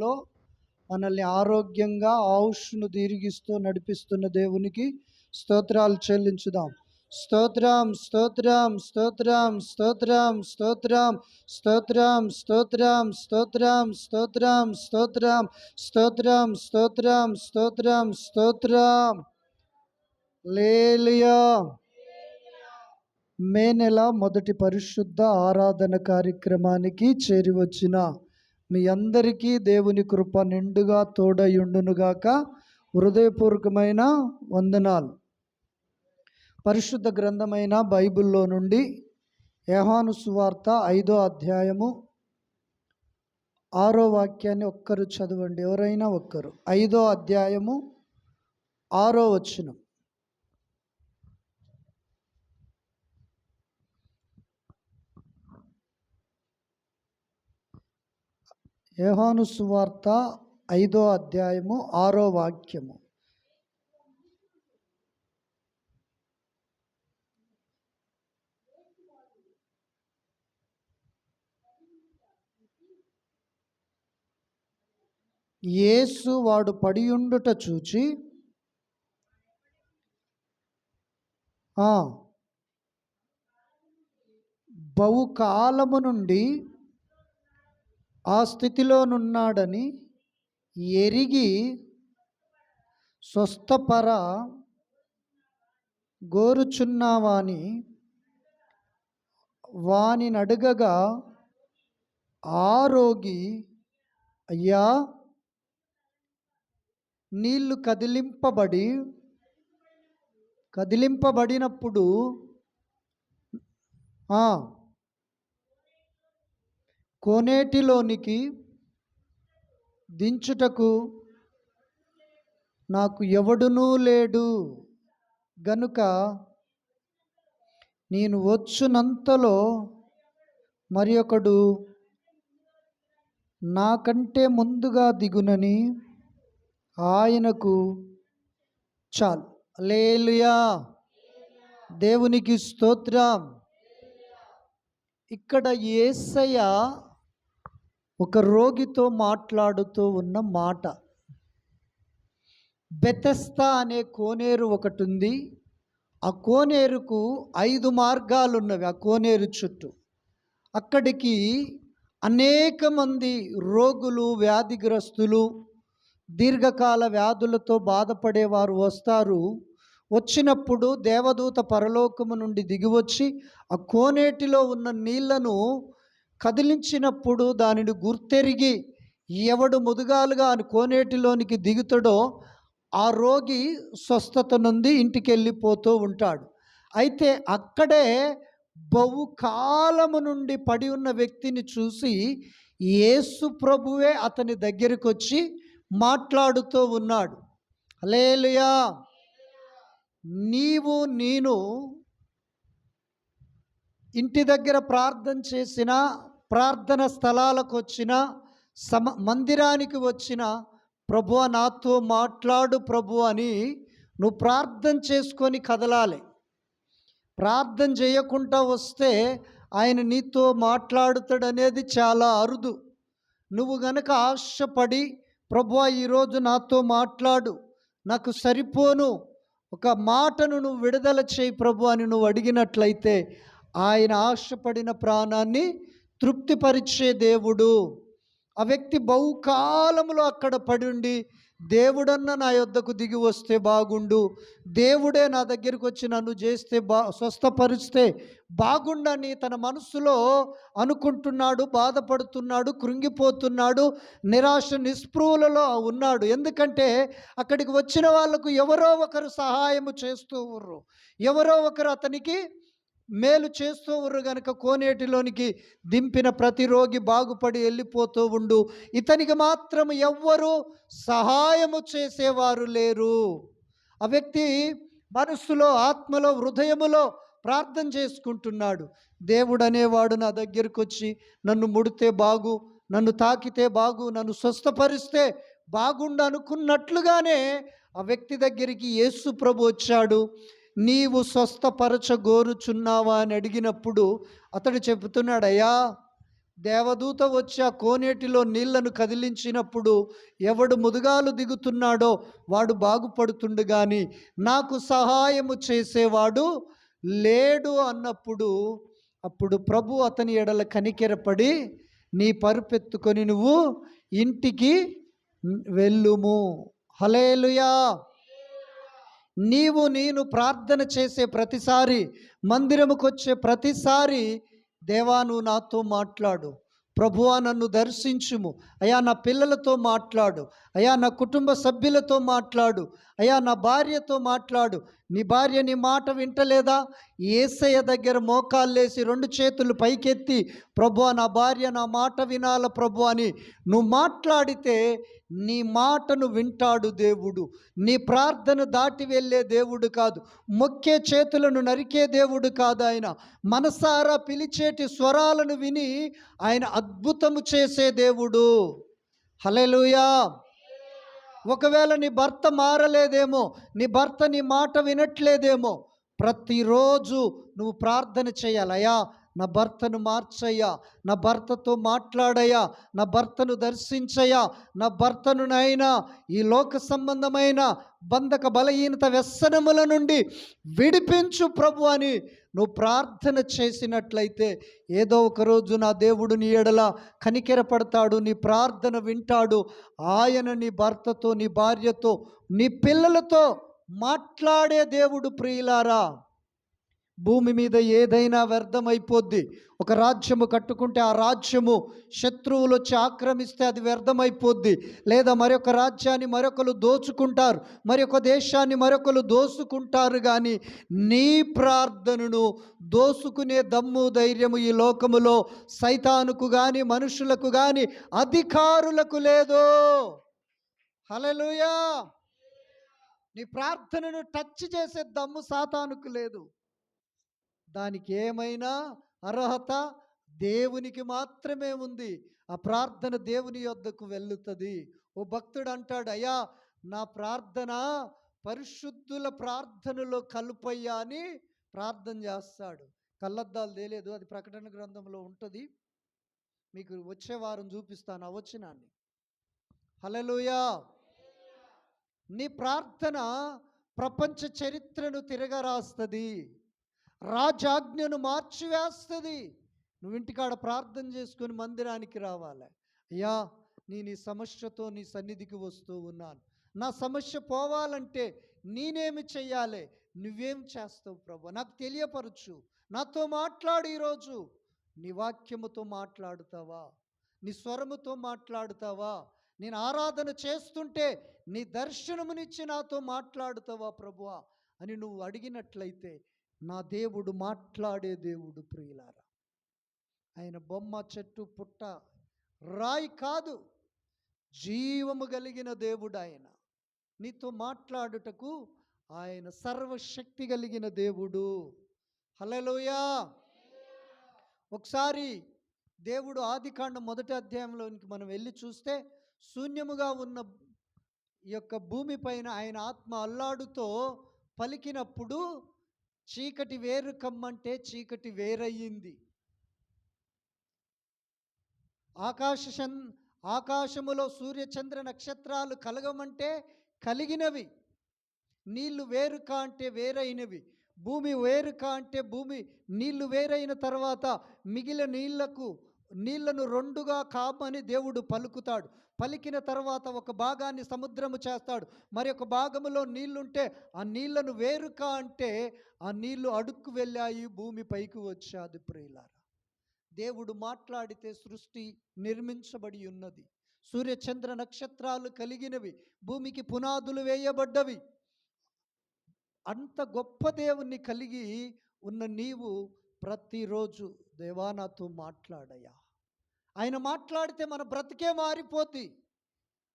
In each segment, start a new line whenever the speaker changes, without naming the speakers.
లో మనల్ని ఆరోగ్యంగా ఆయుష్ను దీర్ఘిస్తూ నడిపిస్తున్న దేవునికి స్తోత్రాలు చెల్లించుదాం స్తోత్రం స్తోత్రం స్తోత్రం స్తోత్రం స్తోత్రం స్తోత్రం స్తోత్రం స్తోత్రం స్తోత్రం స్తోత్రం స్తోత్రం స్తోత్రం స్తోత్రం స్తోత్రం లేలియా మే నెల మొదటి పరిశుద్ధ ఆరాధన కార్యక్రమానికి చేరి వచ్చిన మీ అందరికీ దేవుని కృప నిండుగా తోడయుండునుగాక హృదయపూర్వకమైన వందనాలు. పరిశుద్ధ గ్రంథమైన బైబిల్లో నుండి యెహోను సువార్త ఐదో అధ్యాయము ఆరో వాక్యాన్ని ఒక్కరు చదవండి. ఎవరైనా ఒక్కరు. ఐదో అధ్యాయము ఆరో వచనం. యోహాను సువార్త ఐదో అధ్యాయము ఆరో వాక్యము. యేసు వాడు పడియుండుట చూచి బహుకాలము నుండి ఆ స్థితిలోనున్నాడని ఎరిగి స్వస్థపర గోరుచున్నావాని వాని నడుగగా ఆరోగి అయ్యా నీళ్ళు కదిలింపబడి కదిలింపబడినప్పుడు ఆ, కోనేటిలోనికి దించుటకు నాకు ఎవడునూ లేడు. గనుక నేను వచ్చునంతలో మరి ఒకడు నాకంటే ముందుగా దిగునని ఆయనకు చాలు. లేలుయా దేవునికి స్తోత్రం. ఇక్కడ ఏసయ్య ఒక రోగితో మాట్లాడుతూ ఉన్న మాట. బెతెస్తా అనే కోనేరు ఒకటి ఉంది ఆ కోనేరుకు ఐదు మార్గాలు ఉన్నవి ఆ కోనేరు చుట్టూ. అక్కడికి అనేక మంది రోగులు వ్యాధిగ్రస్తులు దీర్ఘకాల వ్యాధులతో బాధపడేవారు వస్తారు. వచ్చినప్పుడు దేవదూత పరలోకము నుండి దిగివచ్చి ఆ కోనేటిలో ఉన్న నీళ్ళను కదిలించినప్పుడు దానిని గుర్తెరిగి ఎవడు ముదుగాలుగా అని కోనేటిలోనికి దిగుతాడో ఆ రోగి స్వస్థత నుండి ఇంటికి వెళ్ళిపోతూ ఉంటాడు. అయితే అక్కడే బహుకాలము నుండి పడి ఉన్న వ్యక్తిని చూసి యేసు ప్రభువే అతని దగ్గరికి వచ్చి మాట్లాడుతూ ఉన్నాడు. అలేలుయా నీవు నేను ఇంటి దగ్గర ప్రార్థన చేసిన ప్రార్థన స్థలాలకు వచ్చిన సమ మందిరానికి వచ్చిన ప్రభు నాతో మాట్లాడు ప్రభు అని నువ్వు ప్రార్థన చేసుకొని కదలాలి. ప్రార్థన చేయకుండా వస్తే ఆయన నీతో మాట్లాడుతాడనేది చాలా అరుదు. నువ్వు గనక ఆశపడి ప్రభు ఈరోజు నాతో మాట్లాడు నాకు సరిపోను ఒక మాటను నువ్వు విడుదల చేయి ప్రభు అని నువ్వు అడిగినట్లయితే ఆయన ఆశపడిన ప్రాణాన్ని తృప్తిపరిచే దేవుడు. ఆ వ్యక్తి బహుకాలములో అక్కడ పడి ఉండి దేవుడన్న నా యొద్దకు దిగి వస్తే బాగుండు. దేవుడే నా దగ్గరికి వచ్చి నన్ను చేస్తే బా స్వస్థపరిస్తే బాగుండని తన మనసులో అనుకుంటున్నాడు బాధపడుతున్నాడు కృంగిపోతున్నాడు నిరాశ నిస్పృహలలో ఉన్నాడు. ఎందుకంటే అక్కడికి వచ్చిన వాళ్ళకు ఎవరో ఒకరు సహాయము చేస్తూ ఉర్రు. ఎవరో ఒకరు అతనికి మేలు చేస్తూ ఉర్రు గనుక కోనేటిలోనికి దింపిన ప్రతి రోగి బాగుపడి వెళ్ళిపోతూ ఉండు. ఇతనికి మాత్రం ఎవ్వరూ సహాయము చేసేవారు లేరు. ఆ వ్యక్తి మనస్సులో ఆత్మలో హృదయములో ప్రార్థన చేసుకుంటున్నాడు. దేవుడు అనేవాడు నా దగ్గరికి వచ్చి నన్ను ముడితే బాగు నన్ను తాకితే బాగు నన్ను స్వస్థపరిస్తే బాగుండు అనుకున్నట్లుగానే ఆ వ్యక్తి దగ్గరికి యేసు ప్రభు వచ్చాడు. నీవు స్వస్థపరచగోరుచున్నావా అని అడిగినప్పుడు అతడు చెబుతున్నాడు అయ్యా దేవదూత వచ్చి ఆ కోనేటిలో నీళ్ళను కదిలించినప్పుడు ఎవడు ముదుగాలు దిగుతున్నాడో వాడు బాగుపడుతుండు కానీ నాకు సహాయము చేసేవాడు లేడు అన్నప్పుడు అప్పుడు ప్రభు అతని ఎడల కనికెరపడి నీ పరుపెత్తుకొని నువ్వు ఇంటికి వెళ్ళుము. హలేలుయా నీవు నేను ప్రార్థన చేసే ప్రతిసారి మందిరముకు వచ్చే ప్రతిసారి దేవా నువ్వు నాతో మాట్లాడు. ప్రభువా నన్ను దర్శించుము. అయా నా పిల్లలతో మాట్లాడు. అయా నా కుటుంబ సభ్యులతో మాట్లాడు. అయ్యా నా భార్యతో మాట్లాడు. నీ భార్య నీ మాట వింటలేదా? ఏసయ్య దగ్గర మోకాళ్ళేసి రెండు చేతులు పైకెత్తి ప్రభు నా భార్య నా మాట వినాల ప్రభు అని. నువ్వు మాట్లాడితే నీ మాటను వింటాడు దేవుడు. నీ ప్రార్థన దాటి వెళ్ళే దేవుడు కాదు. మొక్కే చేతులను నరికే దేవుడు కాదు ఆయన. మనసారా పిలిచేటి స్వరాలను విని ఆయన అద్భుతము చేసే దేవుడు. హలెలుయా ఒకవేళ నీ భర్త మారలేదేమో నీ భర్త నీ మాట వినట్లేదేమో ప్రతిరోజు నువ్వు ప్రార్థన చేయాలయ్యా. నా భర్తను మార్చయ్యా నా భర్తతో మాట్లాడయ్యా నా భర్తను దర్శించయ్యా నా భర్తను నైనా ఈ లోక సంబంధమైన బంధక బలహీనత వ్యసనముల నుండి విడిపించు ప్రభు అని నువ్వు ప్రార్థన చేసినట్లయితే ఏదో ఒకరోజు నా దేవుడు నీ ఎడల కనికెరపడతాడు నీ ప్రార్థన వింటాడు. ఆయన నీ భర్తతో నీ భార్యతో నీ పిల్లలతో మాట్లాడే దేవుడు ప్రియులారా. భూమి మీద ఏదైనా వ్యర్థమైపోద్ది ఒక రాజ్యము కట్టుకుంటే ఆ రాజ్యము శత్రువులు వచ్చి ఆక్రమిస్తే అది వ్యర్థమైపోద్ది. లేదా మరొక రాజ్యాన్ని మరొకరు దోచుకుంటారు మరొక దేశాన్ని మరొకరు దోసుకుంటారు కానీ నీ ప్రార్థనను దోసుకునే దమ్ము ధైర్యము ఈ లోకములో సైతానుకు కానీ మనుషులకు కానీ అధికారులకు లేదు. హలలుయా నీ ప్రార్థనను టచ్ చేసే దమ్ము సాతానుకు లేదు. దానికి ఏమైనా అర్హత దేవునికి మాత్రమే ఉంది. ఆ ప్రార్థన దేవుని యొద్దకు వెళ్ళుతుంది ఓ భక్తుడు అంటాడు అయ్యా నా ప్రార్థన పరిశుద్ధుల ప్రార్థనలో కలుపయ్యా అని ప్రార్థన చేస్తాడు. కళ్ళద్దాలు తేలేదు. అది ప్రకటన గ్రంథంలో ఉంటుంది. మీకు వచ్చే వారం చూపిస్తాను ఆ వచ్చినాన్ని హలలుయా నీ ప్రార్థన ప్రపంచ చరిత్రను తిరగరాస్తుంది. రాజాజ్ఞను మార్చివేస్తుంది. నువ్వు ఇంటికాడ ప్రార్థన చేసుకొని మందిరానికి రావాలి. అయ్యా నీ నీ సమస్యతో నీ సన్నిధికి వస్తూ ఉన్నాను. నా సమస్య పోవాలంటే నేనేమి చెయ్యాలి? నువ్వేం చేస్తావు ప్రభు? నాకు తెలియపరచు. నాతో మాట్లాడు ఈరోజు. నీ వాక్యముతో మాట్లాడుతావా? నీ స్వరముతో మాట్లాడుతావా? నేను ఆరాధన చేస్తుంటే నీ దర్శనమునిచ్చి నాతో మాట్లాడుతావా ప్రభువా? అని నువ్వు అడిగినట్లయితే నా దేవుడు మాట్లాడే దేవుడు ప్రియులారా. ఆయన బొమ్మ చెట్టు పుట్ట రాయి కాదు. జీవము కలిగిన దేవుడు ఆయన. నీతో మాట్లాడుటకు ఆయన సర్వశక్తి కలిగిన దేవుడు. హలలోయా ఒకసారి దేవుడు ఆదికాండం మొదటి అధ్యాయంలోనికి మనం వెళ్ళి చూస్తే శూన్యముగా ఉన్న ఈ యొక్క భూమిపైన ఆయన ఆత్మ అల్లాడుతో పలికినప్పుడు చీకటి వేరు కమ్మంటే చీకటి వేరయ్యింది. ఆకాశ ఆకాశములో సూర్యచంద్ర నక్షత్రాలు కలగమంటే కలిగినవి. నీళ్ళు వేరుక అంటే వేరైనవి. భూమి వేరుక అంటే భూమి నీళ్ళు వేరైన తర్వాత మిగిలిన నీళ్ళకు నీళ్ళను రెండుగా కామని దేవుడు పలుకుతాడు. పలికిన తర్వాత ఒక భాగాన్ని సముద్రము చేస్తాడు. మరి ఒక భాగములో నీళ్ళుంటే ఆ నీళ్ళను వేరుక అంటే ఆ నీళ్ళు అడుక్కు వెళ్ళాయి భూమి పైకి వచ్చాది ప్రియులారా. దేవుడు మాట్లాడితే సృష్టి నిర్మించబడి ఉన్నది. సూర్యచంద్ర నక్షత్రాలు కలిగినవి భూమికి పునాదులు వేయబడ్డవి. అంత గొప్ప దేవుణ్ణి కలిగి ఉన్న నీవు ప్రతిరోజు దేవా నాతో ఆయన మాట్లాడితే మన బ్రతికే మారిపోద్ది.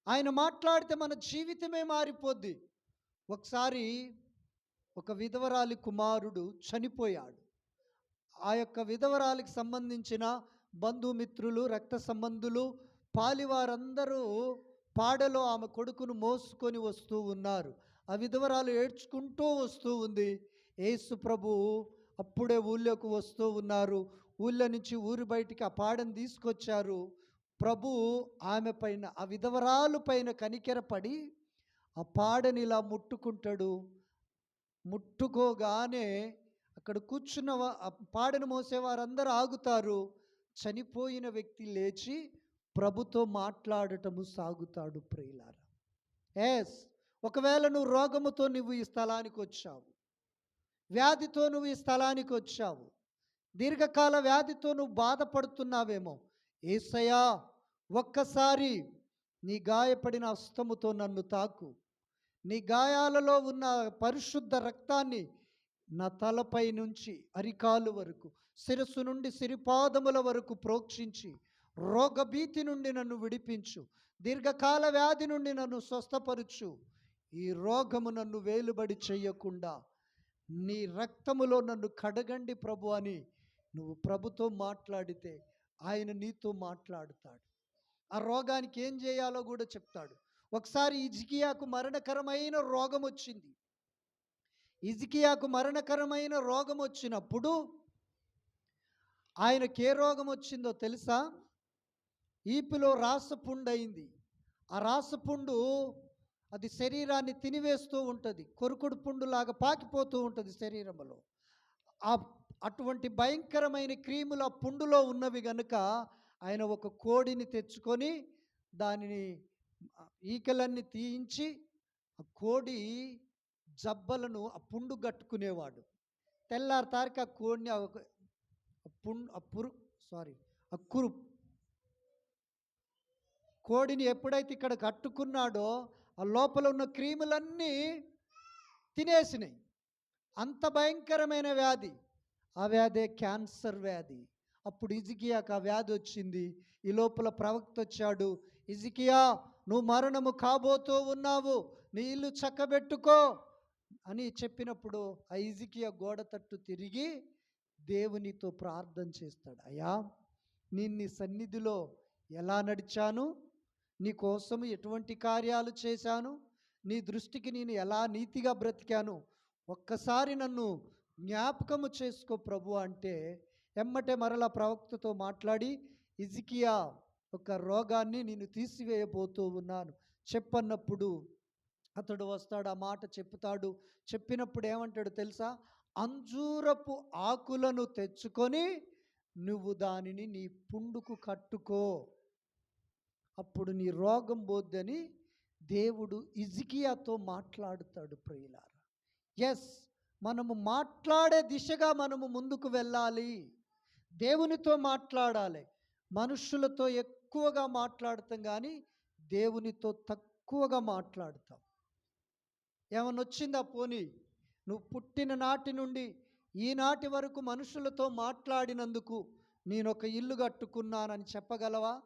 ఆయన మాట్లాడితే మన జీవితమే మారిపోద్ది. ఒకసారి ఒక విధవరాలి కుమారుడు చనిపోయాడు. ఆ యొక్క విధవరాలికి సంబంధించిన బంధుమిత్రులు రక్త సంబంధులు పాలివారందరూ పాడలో ఆమె కొడుకును మోసుకొని వస్తూ ఉన్నారు. ఆ విధవరాలు ఏడ్చుకుంటూ వస్తూ ఉంది. యేసు ప్రభు అప్పుడే ఊళ్ళోకి వస్తూ ఉన్నారు. ఊళ్ళో నుంచి ఊరి బయటికి ఆ పాడని తీసుకొచ్చారు. ప్రభు ఆమె పైన ఆ విధవరాలు పైన కనికెరపడి ఆ పాడని ఇలా ముట్టుకుంటాడు. ముట్టుకోగానే అక్కడ కూర్చున్న పాడను మోసేవారందరూ ఆగుతారు. చనిపోయిన వ్యక్తి లేచి ప్రభుతో మాట్లాడటము సాగుతాడు ప్రియులార. ఎస్ ఒకవేళ నువ్వు రోగముతో నువ్వు ఈ స్థలానికి వచ్చావు వ్యాధితో నువ్వు ఈ స్థలానికి వచ్చావు దీర్ఘకాల వ్యాధితో నువ్వు బాధపడుతున్నావేమో. ఏసయ్యా ఒక్కసారి నీ గాయపడిన హస్తముతో నన్ను తాకు. నీ గాయాలలో ఉన్న పరిశుద్ధ రక్తాన్ని నా తలపై నుంచి అరికాలు వరకు శిరస్సు నుండి సిరిపాదముల వరకు ప్రోక్షించి రోగభీతి నుండి నన్ను విడిపించు. దీర్ఘకాల వ్యాధి నుండి నన్ను స్వస్థపరచు. ఈ రోగము నన్ను వేలుబడి చేయకుండా నీ రక్తములో నన్ను కడగండి ప్రభు అని నువ్వు ప్రభుతో మాట్లాడితే ఆయన నీతో మాట్లాడుతాడు. ఆ రోగానికి ఏం చేయాలో కూడా చెప్తాడు. ఒకసారి ఇజికియాకు మరణకరమైన రోగం వచ్చింది. ఇజికియాకు మరణకరమైన రోగం వచ్చినప్పుడు ఆయనకి ఏ రోగం వచ్చిందో తెలుసా? ఈపిలో రాసపుండు అయింది. ఆ రాసపుండు అది శరీరాన్ని తినివేస్తూ ఉంటుంది. కొరుకుడు పుండులాగా పాకిపోతూ ఉంటుంది శరీరంలో. ఆ అటువంటి భయంకరమైన క్రీములు ఆ పుండులో ఉన్నవి గనుక ఆయన ఒక కోడిని తెచ్చుకొని దానిని ఈకలన్నీ తీయించి ఆ కోడి జబ్బలను ఆ పుండు కట్టుకునేవాడు. తెల్లారి ఆ కోడిని ఒక పుండు ఆ పురు సారీ ఆ కురు కోడిని ఎప్పుడైతే ఇక్కడ కట్టుకున్నాడో ఆ లోపల ఉన్న క్రీములన్నీ తినేసినాయి. అంత భయంకరమైన వ్యాధి. ఆ వ్యాధే క్యాన్సర్ వ్యాధి. అప్పుడు ఇజికియాకు ఆ వ్యాధి వచ్చింది. ఈ లోపల ప్రవక్త వచ్చాడు ఇజికియా నువ్వు మరణము కాబోతూ ఉన్నావు నీ ఇల్లు చక్కబెట్టుకో అని చెప్పినప్పుడు ఆ ఇజికియా గోడ తట్టు తిరిగి దేవునితో ప్రార్థన చేస్తాడు. అయ్యా నేను నీ సన్నిధిలో ఎలా నడిచాను? నీ కోసం ఎటువంటి కార్యాలు చేశాను? నీ దృష్టికి నేను ఎలా నీతిగా బ్రతికాను? ఒక్కసారి నన్ను జ్ఞాపకము చేసుకో ప్రభు అంటే ఎమ్మటే మరలా ప్రవక్తతో మాట్లాడి ఇజికియా ఒక రోగాన్ని నేను తీసివేయబోతూ ఉన్నాను. చెప్పన్నప్పుడు అతడు వస్తాడు ఆ మాట చెప్తాడు. చెప్పినప్పుడు ఏమంటాడు తెలుసా? అంజూరపు ఆకులను తెచ్చుకొని నువ్వు దానిని నీ పుండుకు కట్టుకో. అప్పుడు నీ రోగం పోద్దని దేవుడు ఇజికియాతో మాట్లాడుతాడు ప్రియులారా. ఎస్ మనము మాట్లాడే దిశగా మనము ముందుకు వెళ్ళాలి. దేవునితో మాట్లాడాలి. మనుషులతో ఎక్కువగా మాట్లాడతాం కానీ దేవునితో తక్కువగా మాట్లాడతాం. ఏమన్నా వచ్చిందా పోనీ? నువ్వు పుట్టిన నాటి నుండి ఈనాటి వరకు మనుషులతో మాట్లాడినందుకు నేను ఒక ఇల్లు కట్టుకున్నానని చెప్పగలవా?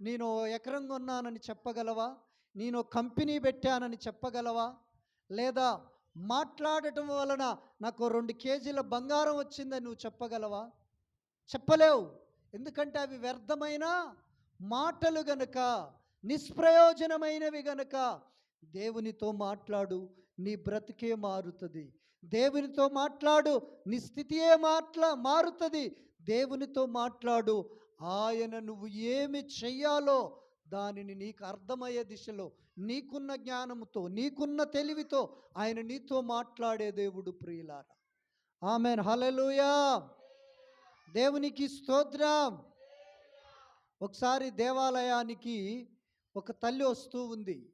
నేను ఓ ఎకరం కొన్నానని చెప్పగలవా? నేను కంపెనీ పెట్టానని చెప్పగలవా? లేదా మాట్లాడటం వలన నాకు రెండు కేజీల బంగారం వచ్చిందని నువ్వు చెప్పగలవా? చెప్పలేవు. ఎందుకంటే అవి వ్యర్థమైన మాటలు గనక నిష్ప్రయోజనమైనవి గనక దేవునితో మాట్లాడు నీ బ్రతికే మారుతుంది. దేవునితో మాట్లాడు నీ స్థితియే మాట్లా మారుతుంది. దేవునితో మాట్లాడు ఆయన నువ్వు ఏమి చెయ్యాలో దానిని నీకు అర్థమయ్యే దిశలో నీకున్న జ్ఞానముతో నీకున్న తెలివితో ఆయన నీతో మాట్లాడే దేవుడు ప్రియులారా. ఆమెన్. హలలుయా దేవునికి స్తోత్రం. ఒకసారి దేవాలయానికి ఒక తల్లి వస్తూ ఉంది.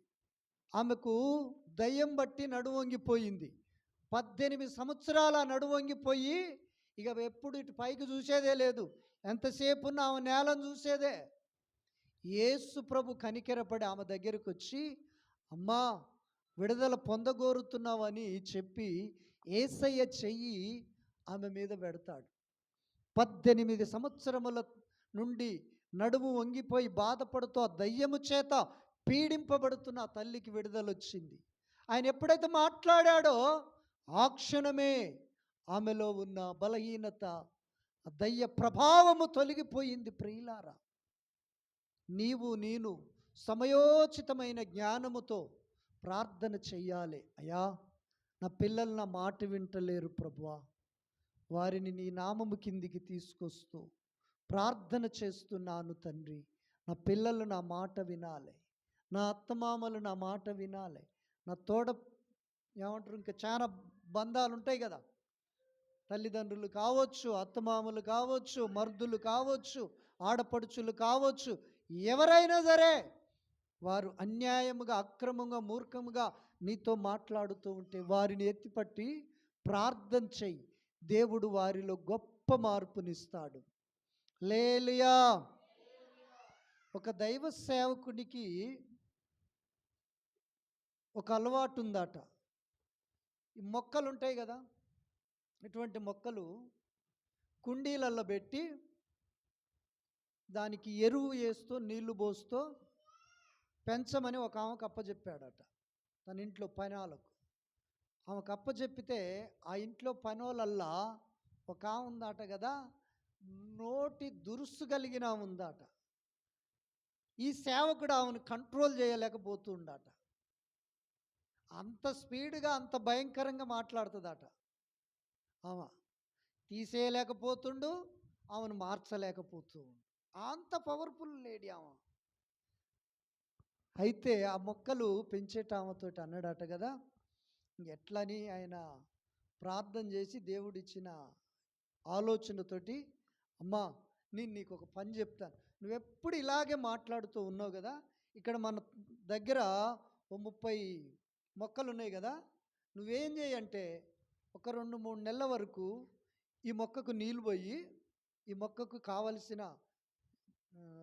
ఆమెకు దయ్యం బట్టి నడువంగిపోయింది. పద్దెనిమిది సంవత్సరాల నడువంగిపోయి ఇక ఎప్పుడు ఇటు పైకి చూసేదే లేదు. ఎంతసేపు ఉన్న ఆమె నేలను చూసేదే. యేసు ప్రభు కనికెరపడి ఆమె దగ్గరకు వచ్చి అమ్మా విడుదల పొందగోరుతున్నావని చెప్పి ఏసయ్య చెయ్యి ఆమె మీద పెడతాడు. పద్దెనిమిది సంవత్సరముల నుండి నడుము వంగిపోయి బాధపడుతూ ఆ దయ్యము చేత పీడింపబడుతున్న ఆ తల్లికి విడుదల వచ్చింది ఆయన ఎప్పుడైతే మాట్లాడాడో ఆ క్షణమే ఆమెలో ఉన్న బలహీనత దయ్య ప్రభావము తొలగిపోయింది ప్రియులారా. నీవు నేను సమయోచితమైన జ్ఞానముతో ప్రార్థన చెయ్యాలి. అయ్యా నా పిల్లలు నా మాట వింటలేరు ప్రభువా. వారిని నీ నామము కిందికి తీసుకొస్తూ ప్రార్థన చేస్తున్నాను తండ్రి. నా పిల్లలు నా మాట వినాలి. నా అత్తమామలు నా మాట వినాలి. నా తోడ ఏమంటారు ఇంకా చాలా బంధాలు ఉంటాయి కదా. తల్లిదండ్రులు కావచ్చు అత్తమామలు కావచ్చు మర్దులు కావచ్చు ఆడపడుచులు కావచ్చు ఎవరైనా సరే వారు అన్యాయముగా అక్రమంగా మూర్ఖముగా నీతో మాట్లాడుతూ ఉంటే వారిని ఎత్తిపట్టి ప్రార్థన చెయ్యి. దేవుడు వారిలో గొప్ప మార్పునిస్తాడు. లేలియా ఒక దైవ సేవకునికి ఒక అలవాటు ఉందట. ఈ మొక్కలు ఉంటాయి కదా? ఇటువంటి మొక్కలు కుండీలలో పెట్టి దానికి ఎరువు వేస్తూ నీళ్ళు పోస్తూ పెంచమని ఒక ఆమెకు అప్పచెప్పాడట తన ఇంట్లో పనాలకు. ఆమెకు అప్పచెప్పితే ఆ ఇంట్లో పనోలల్లా ఒక ఆమె ఉందాట కదా నోటి దురుసు కలిగిన ఆమె ఉందాట. ఈ సేవకుడు ఆమెను కంట్రోల్ చేయలేకపోతుండట అంత స్పీడ్గా అంత భయంకరంగా మాట్లాడుతుందట. ఆమె తీసేయలేకపోతుండు ఆమెను మార్చలేకపోతూ అంత పవర్ఫుల్ లేడీ ఆమె. అయితే ఆ మొక్కలు పెంచేట ఆమెతోటి అన్నాడట కదా ఎట్లని ఆయన ప్రార్థన చేసి దేవుడిచ్చిన ఆలోచనతోటి అమ్మా నేను నీకు ఒక పని చెప్తాను. నువ్వెప్పుడు ఇలాగే మాట్లాడుతూ ఉన్నావు కదా ఇక్కడ మన దగ్గర ఓ ముప్పై మొక్కలు ఉన్నాయి కదా నువ్వేం చేయంటే ఒక రెండు మూడు నెలల వరకు ఈ మొక్కకు నీళ్ళు పోయి ఈ మొక్కకు కావలసిన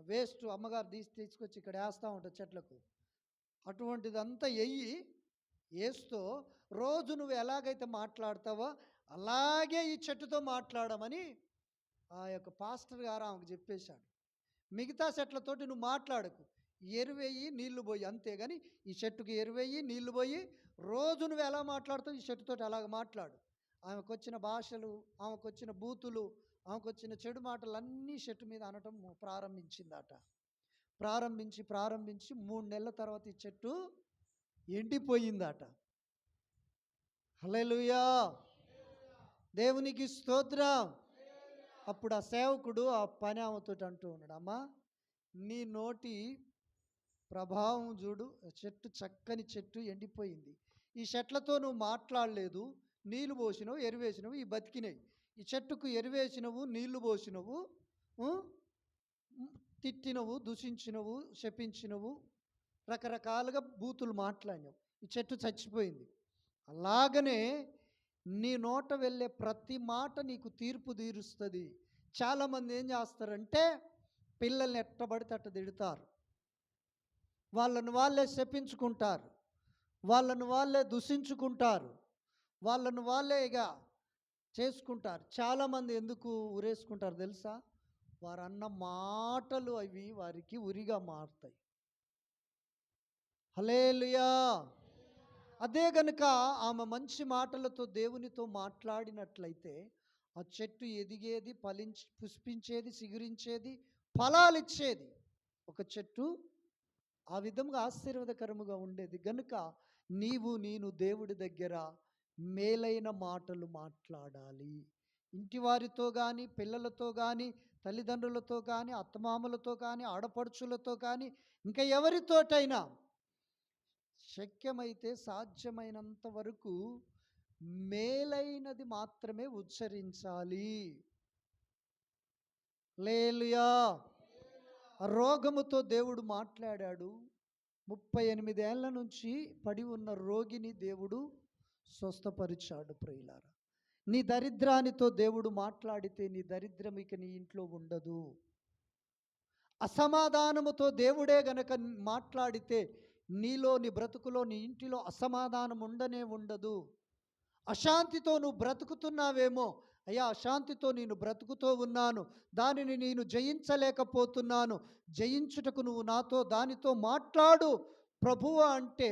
వేస్ట్ అమ్మగారు తీసి తీసుకొచ్చి ఇక్కడ వేస్తూ ఉంటుంది చెట్లకు. అటువంటిదంతా వెయ్యి వేస్తూ రోజు నువ్వు ఎలాగైతే మాట్లాడతావో అలాగే ఈ చెట్టుతో మాట్లాడమని ఆ యొక్క పాస్టర్ గారు ఆమెకు చెప్పేశాడు. మిగతా చెట్లతోటి నువ్వు మాట్లాడకు. ఎరువేయి నీళ్ళు పోయి అంతేగాని ఈ చెట్టుకి ఎరువేయి నీళ్ళు పోయి రోజు నువ్వు ఎలా మాట్లాడుతావు? ఈ చెట్టుతోటి అలాగ మాట్లాడు. ఆమెకు వచ్చిన భాషలు ఆమెకు వచ్చిన బూతులు ఆమెకు వచ్చిన చెడు మాటలు అన్నీ చెట్టు మీద అనటం ప్రారంభించిందట. ప్రారంభించి ప్రారంభించి మూడు నెలల తర్వాత ఈ చెట్టు ఎండిపోయిందట. హలెలుయా దేవునికి స్తోత్రం. అప్పుడు ఆ సేవకుడు ఆ పని ఆమెతో అంటూ ఉన్నాడు అమ్మా నీ నోటి ప్రభావం చూడు చెట్టు చక్కని చెట్టు ఎండిపోయింది. ఈ చెట్లతో నువ్వు మాట్లాడలేదు నీళ్ళు పోసినవు ఎరువేసినవు ఈ బతికినాయి. ఈ చెట్టుకు ఎరువేసినవు నీళ్ళు పోసినవు తిట్టినవు దూషించినవు శపించినవు రకరకాలుగా బూతులు మాట్లాడినావు. ఈ చెట్టు చచ్చిపోయింది. అలాగనే నీ నోట వెళ్ళే ప్రతి మాట నీకు తీర్పు తీరుస్తుంది. చాలామంది ఏం చేస్తారంటే పిల్లల్ని ఎట్టబడితే అట్ట తిడతారు. వాళ్ళను వాళ్ళే శపించుకుంటారు. వాళ్ళను వాళ్ళే దూషించుకుంటారు. వాళ్ళను వాళ్ళే ఇక చేసుకుంటారు. చాలామంది ఎందుకు ఉరేసుకుంటారు తెలుసా? వారు అన్న మాటలు అవి వారికి ఉరిగా మారుతాయి. హలేలుయా అదే గనుక ఆమె మంచి మాటలతో దేవునితో మాట్లాడినట్లయితే ఆ చెట్టు ఎదిగేది ఫలించి పుష్పించేది సిగురించేది ఫలాలిచ్చేది. ఒక చెట్టు ఆ విధంగా ఆశీర్వాదకరముగా ఉండేది. గనుక నీవు నేను దేవుడి దగ్గర మేలైన మాటలు మాట్లాడాలి. ఇంటివారితో కానీ పిల్లలతో కానీ తల్లిదండ్రులతో కానీ అత్తమామలతో కానీ ఆడపడుచులతో కానీ ఇంకా ఎవరితోటైనా శక్యమైతే సాధ్యమైనంత వరకు మేలైనది మాత్రమే ఉచ్చరించాలి. లేలుయా రోగముతో దేవుడు మాట్లాడాడు. ముప్పై ఎనిమిదేళ్ళ నుంచి పడి ఉన్న రోగిని దేవుడు స్వస్థపరిచాడు ప్రియులారా. నీ దరిద్రానితో దేవుడు మాట్లాడితే నీ దరిద్రం ఇక నీ ఇంట్లో ఉండదు. అసమాధానముతో దేవుడే గనక మాట్లాడితే నీలో నీ బ్రతుకులో నీ ఇంటిలో అసమాధానం ఉండనే ఉండదు. అశాంతితో నువ్వు బ్రతుకుతున్నావేమో అయ్యా అశాంతితో నేను బ్రతుకుతూ ఉన్నాను. దానిని నేను జయించలేకపోతున్నాను. జయించుటకు నువ్వు నాతో దానితో మాట్లాడు. ప్రభువ అంటే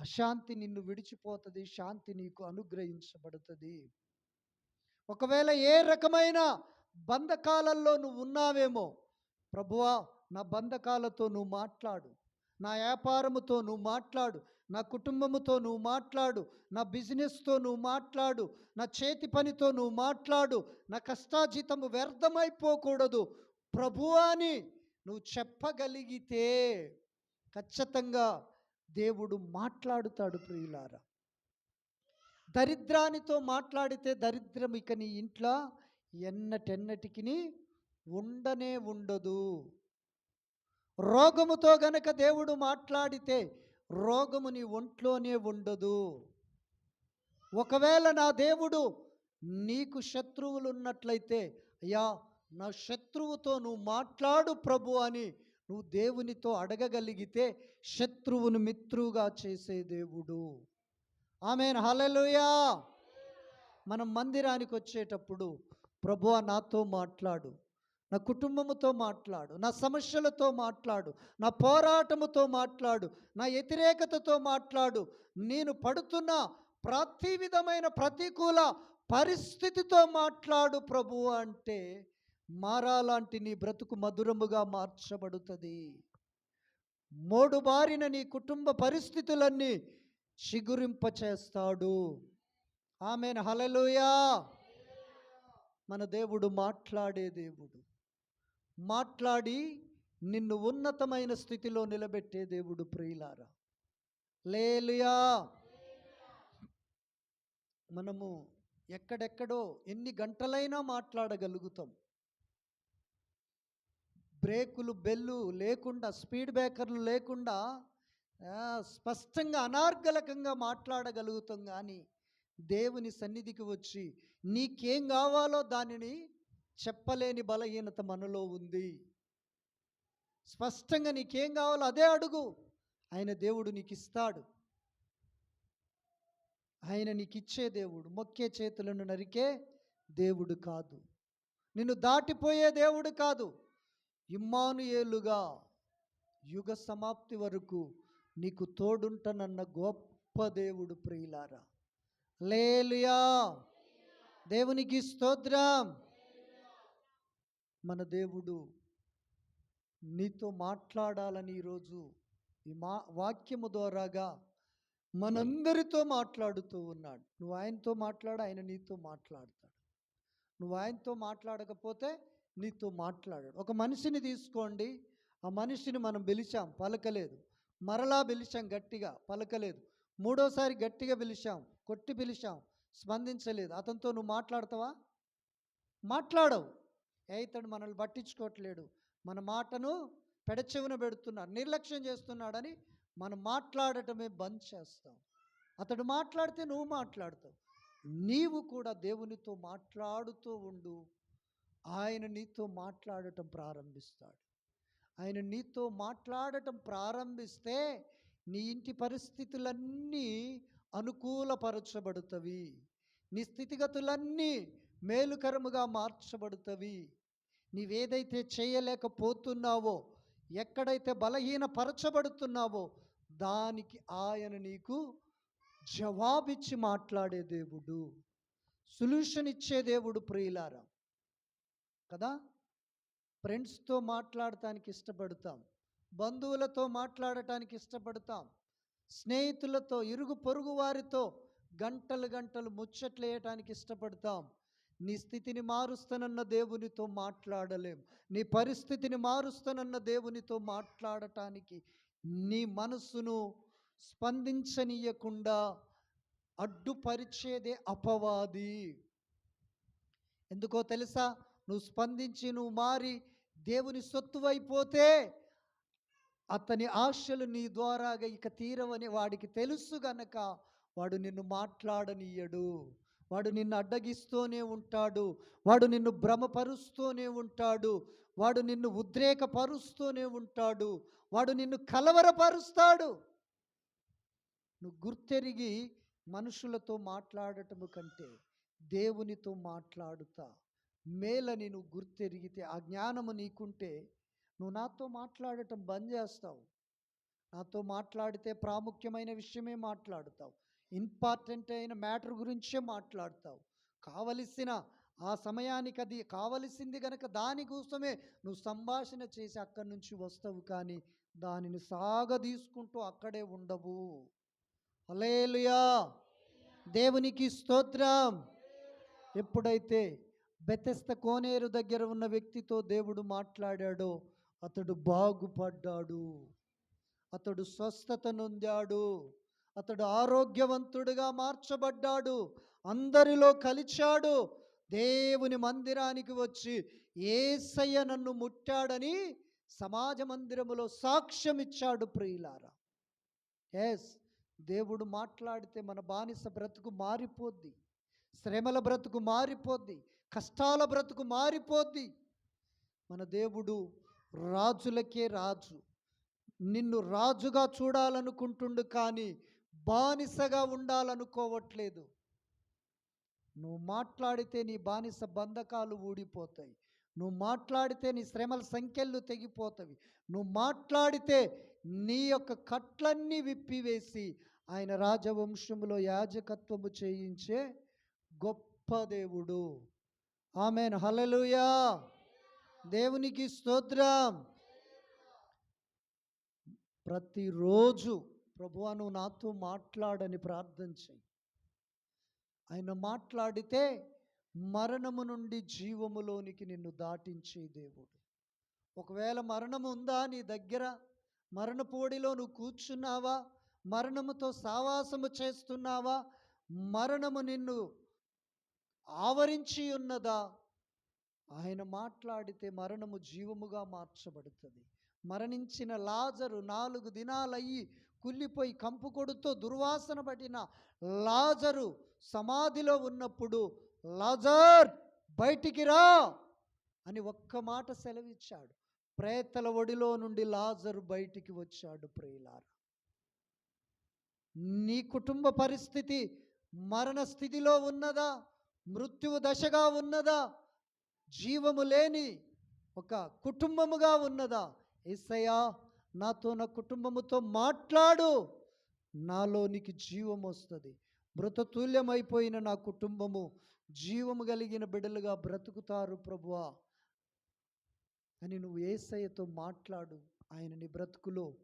అశాంతి నిన్ను విడిచిపోతుంది శాంతి నీకు అనుగ్రహించబడుతుంది. ఒకవేళ ఏ రకమైన బంధకాలల్లో నువ్వు ఉన్నావేమో ప్రభువా నా బంధకాలతో నువ్వు మాట్లాడు. నా వ్యాపారముతో నువ్వు మాట్లాడు. నా కుటుంబముతో నువ్వు మాట్లాడు నా బిజినెస్తో నువ్వు మాట్లాడు నా చేతి పనితో నువ్వు మాట్లాడు నా కష్టాజీతము వ్యర్థమైపోకూడదు. ప్రభు అని నువ్వు చెప్పగలిగితే ఖచ్చితంగా దేవుడు మాట్లాడుతాడు ప్రియులారా. దరిద్రానితో మాట్లాడితే దరిద్రం ఇక నీ ఇంట్లో ఎన్నటెన్నటికి ఉండనే ఉండదు. రోగముతో గనక దేవుడు మాట్లాడితే రోగము నీ ఒంట్లోనే ఉండదు. ఒకవేళ నా దేవుడు నీకు శత్రువులు ఉన్నట్లయితే అయ్యా నా శత్రువుతో నువ్వు మాట్లాడు ప్రభు అని నువ్వు దేవునితో అడగగలిగితే శత్రువును మిత్రువుగా చేసే దేవుడు. ఆమెను. హలలుయా మనం మందిరానికి వచ్చేటప్పుడు ప్రభు నాతో మాట్లాడు. నా కుటుంబముతో మాట్లాడు నా సమస్యలతో మాట్లాడు నా పోరాటముతో మాట్లాడు నా వ్యతిరేకతతో మాట్లాడు. నేను పడుతున్న ప్రతి విధమైన ప్రతికూల పరిస్థితితో మాట్లాడు ప్రభు అంటే మారాలాంటి నీ బ్రతుకు మధురముగా మార్చబడుతుంది. మోడు బారిన నీ కుటుంబ పరిస్థితులన్నీ చిగురింపచేస్తాడు ఆమెను. హలలుయా మన దేవుడు మాట్లాడే దేవుడు. మాట్లాడి నిన్ను ఉన్నతమైన స్థితిలో నిలబెట్టే దేవుడు ప్రియులారా. లేలుయా మనము ఎక్కడెక్కడో ఎన్ని గంటలైనా మాట్లాడగలుగుతాం. బ్రేకులు బెల్లు లేకుండా స్పీడ్ బ్రేకర్లు లేకుండా స్పష్టంగా అనార్గలకంగా మాట్లాడగలుగుతాం. కానీ దేవుని సన్నిధికి వచ్చి నీకేం కావాలో దానిని చెప్పలేని బలహీనత మనలో ఉంది. స్పష్టంగా నీకేం కావాలో అదే అడుగు. ఆయన దేవుడు నీకు ఇస్తాడు ఆయన నీకు ఇచ్చే దేవుడు మొక్కే చేతులను నరికే దేవుడు కాదు. నిన్ను దాటిపోయే దేవుడు కాదు. ఇమ్మానుయేలుగా యుగ సమాప్తి వరకు నీకు తోడుంటనన్న గొప్ప దేవుడు ప్రియులారా. లేలుయా దేవునికి స్తోత్రం. మన దేవుడు నీతో మాట్లాడాలని ఈరోజు ఈ మా వాక్యము ద్వారాగా మనందరితో మాట్లాడుతూ ఉన్నాడు. నువ్వు ఆయనతో మాట్లాడు ఆయన నీతో మాట్లాడతాడు. నువ్వు ఆయనతో మాట్లాడకపోతే నీతో మాట్లాడాడు. ఒక మనిషిని తీసుకోండి ఆ మనిషిని మనం పిలిచాం పలకలేదు. మరలా పిలిచాం గట్టిగా పలకలేదు. మూడోసారి గట్టిగా పిలిచాం కొట్టి పిలిచాం స్పందించలేదు. అతనితో నువ్వు మాట్లాడతావా? మాట్లాడవు. ఏ ఇతడు మనల్ని పట్టించుకోవట్లేడు. మన మాటను పెడచెవిన పెడుతున్నాడు నిర్లక్ష్యం చేస్తున్నాడని మనం మాట్లాడటమే బంద్ చేస్తాం. అతడు మాట్లాడితే నువ్వు మాట్లాడతావు. నీవు కూడా దేవునితో మాట్లాడుతూ ఉండు. ఆయన నీతో మాట్లాడటం ప్రారంభిస్తాడు. ఆయన నీతో మాట్లాడటం ప్రారంభిస్తే నీ ఇంటి పరిస్థితులన్నీ అనుకూలపరచబడుతవి. నీ స్థితిగతులన్నీ మేలుకరముగా మార్చబడుతవి. నీవేదైతే చేయలేకపోతున్నావో ఎక్కడైతే బలహీనపరచబడుతున్నావో దానికి ఆయన నీకు జవాబిచ్చి మాట్లాడే దేవుడు. సొల్యూషన్ ఇచ్చే దేవుడు ప్రియులారా. కదా? ఫ్రెండ్స్తో మాట్లాడటానికి ఇష్టపడతాం. బంధువులతో మాట్లాడటానికి ఇష్టపడతాం. స్నేహితులతో ఇరుగు పొరుగు వారితో గంటలు గంటలు ముచ్చట్లేయటానికి ఇష్టపడతాం. నీ స్థితిని మారుస్తానన్న దేవునితో మాట్లాడలేం. నీ పరిస్థితిని మారుస్తానన్న దేవునితో మాట్లాడటానికి నీ మనస్సును స్పందించనీయకుండా అడ్డుపరిచేదే అపవాది. ఎందుకో తెలుసా? నువ్వు స్పందించి నువ్వు మారి దేవుని సొత్తువైపోతే అతని ఆశలు నీ ద్వారాగా ఇక తీరవని వాడికి తెలుసు గనక వాడు నిన్ను మాట్లాడనీయడు. వాడు నిన్ను అడ్డగిస్తూనే ఉంటాడు. వాడు నిన్ను భ్రమపరుస్తూనే ఉంటాడు. వాడు నిన్ను ఉద్రేకపరుస్తూనే ఉంటాడు. వాడు నిన్ను కలవరపరుస్తాడు. నువ్వు గుర్తెరిగి మనుషులతో మాట్లాడటము కంటే దేవునితో మాట్లాడుతా. మేలని నువ్వు గుర్తెరిగితే ఆ జ్ఞానము నీకుంటే నువ్వు నాతో మాట్లాడటం బంద్ చేస్తావు. నాతో మాట్లాడితే ప్రాముఖ్యమైన విషయమే మాట్లాడుతావు. ఇంపార్టెంట్ అయిన మ్యాటర్ గురించే మాట్లాడతావు. కావలసిన ఆ సమయానికి అది కావలసింది గనక దానికోసమే నువ్వు సంభాషణ చేసి అక్కడి నుంచి వస్తావు కానీ దానిని సాగదీసుకుంటూ అక్కడే ఉండవు. అలేలుయా దేవునికి స్తోత్రం! ఎప్పుడైతే బెతెస్త కోనేరు దగ్గర ఉన్న వ్యక్తితో దేవుడు మాట్లాడాడో అతడు బాగుపడ్డాడు. అతడు స్వస్థత నొందాడు. అతడు ఆరోగ్యవంతుడుగా మార్చబడ్డాడు అందరిలో కలిచాడు. దేవుని మందిరానికి వచ్చి ఏసయ్య నన్ను ముట్టాడని సమాజ మందిరములో సాక్ష్యం ఇచ్చాడు ప్రియులారా. ఎస్ దేవుడు మాట్లాడితే మన బానిస బ్రతుకు మారిపోద్ది శ్రమల బ్రతుకు మారిపోద్ది కష్టాల బ్రతుకు మారిపోద్ది. మన దేవుడు రాజులకే రాజు నిన్ను రాజుగా చూడాలనుకుంటుండు కానీ బానిసగా ఉండాలనుకోవట్లేదు. నువ్వు మాట్లాడితే నీ బానిస బంధకాలు ఊడిపోతాయి. నువ్వు మాట్లాడితే నీ శ్రమల సంఖ్యలు తెగిపోతవి. నువ్వు మాట్లాడితే నీ యొక్క కట్లన్నీ విప్పివేసి ఆయన రాజవంశంలో యాజకత్వము చేయించే గొప్ప దేవుడు. ఆమెన్. హలలుయా దేవునికి స్తోత్రం. ప్రతిరోజు ప్రభువా నువ్వు నాతో మాట్లాడని ప్రార్థన చెయ్యి. ఆయన మాట్లాడితే మరణము నుండి జీవములోనికి నిన్ను దాటించే దేవుడు. ఒకవేళ మరణము ఉందా నీ దగ్గర? మరణపోడిలో నువ్వు కూర్చున్నావా? మరణముతో సావాసము చేస్తున్నావా? మరణము నిన్ను ఆవరించి ఉన్నదా? ఆయన మాట్లాడితే మరణము జీవముగా మార్చబడుతుంది. మరణించిన లాజరు నాలుగు దినాలయ్యి కుళ్ళిపోయి కంపు కొడుతూ దుర్వాసన పట్టిన లాజరు సమాధిలో ఉన్నప్పుడు లాజర్ బయటికి రా! అని ఒక్క మాట సెలవిచ్చాడు. ప్రేతల ఒడిలో నుండి లాజరు బయటికి వచ్చాడు ప్రియులార. నీ కుటుంబ పరిస్థితి మరణ స్థితిలో ఉన్నదా? మృత్యువు దశగా ఉన్నదా? జీవము లేని ఒక కుటుంబముగా ఉన్నదా? ఏసయ్యా నాతో నా కుటుంబముతో మాట్లాడు. నాలోనికి జీవం వస్తుంది. మృతతుల్యమైపోయిన నా కుటుంబము జీవము కలిగిన బిడ్డలుగా బ్రతుకుతారు ప్రభువా. అని నువ్వు ఏసయ్యతో మాట్లాడు. ఆయన నీ బ్రతుకులో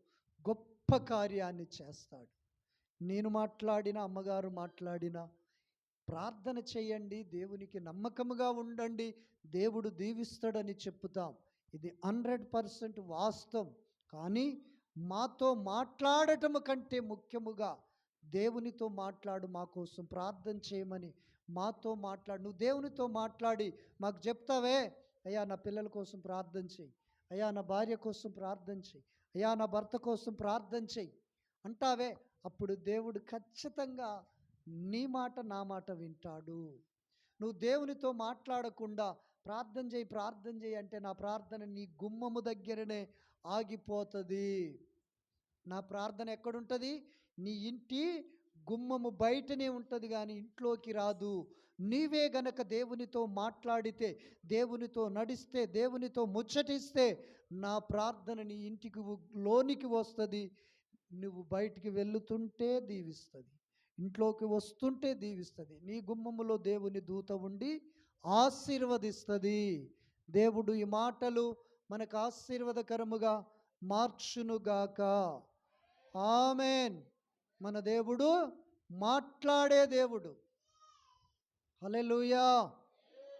గొప్ప కార్యాన్ని చేస్తాడు. నేను మాట్లాడిన అమ్మగారు మాట్లాడిన ప్రార్థన చేయండి. దేవునికి నమ్మకముగా ఉండండి. దేవుడు దీవిస్తాడని చెప్తాం ఇది హండ్రెడ్ పర్సెంట్ వాస్తవం. కానీ మాతో మాట్లాడటం కంటే ముఖ్యముగా దేవునితో మాట్లాడు మా కోసం ప్రార్థన చేయమని మాతో మాట్లాడు. నువ్వు దేవునితో మాట్లాడి మాకు చెప్తావే? అయ్యా నా పిల్లల కోసం ప్రార్థన చేయి. అయ్యా నా భార్య కోసం ప్రార్థన చేయి. అయ్యా నా భర్త కోసం ప్రార్థన చేయి. అంటావే? అప్పుడు దేవుడు ఖచ్చితంగా నీ మాట నా మాట వింటాడు. నువ్వు దేవునితో మాట్లాడకుండా ప్రార్థన చేయి ప్రార్థన చేయి అంటే నా ప్రార్థన నీ గుమ్మము దగ్గరనే ఆగిపోతుంది. నా ప్రార్థన ఎక్కడుంటుంది? నీ ఇంటి గుమ్మము బయటనే ఉంటుంది కానీ ఇంట్లోకి రాదు. నీవే గనక దేవునితో మాట్లాడితే దేవునితో నడిస్తే దేవునితో ముచ్చటిస్తే నా ప్రార్థన నీ ఇంటికి లోనికి వస్తుంది. నువ్వు బయటికి వెళుతుంటే దీవిస్తుంది. ఇంట్లోకి వస్తుంటే దీవిస్తుంది. నీ గుమ్మములో దేవుని దూత ఉండి ఆశీర్వదిస్తుంది. దేవుడు ఈ మాటలు మనకు ఆశీర్వదకరముగా మార్చునుగాక ఆమెన్. మన దేవుడు మాట్లాడే దేవుడు. హలెలుయా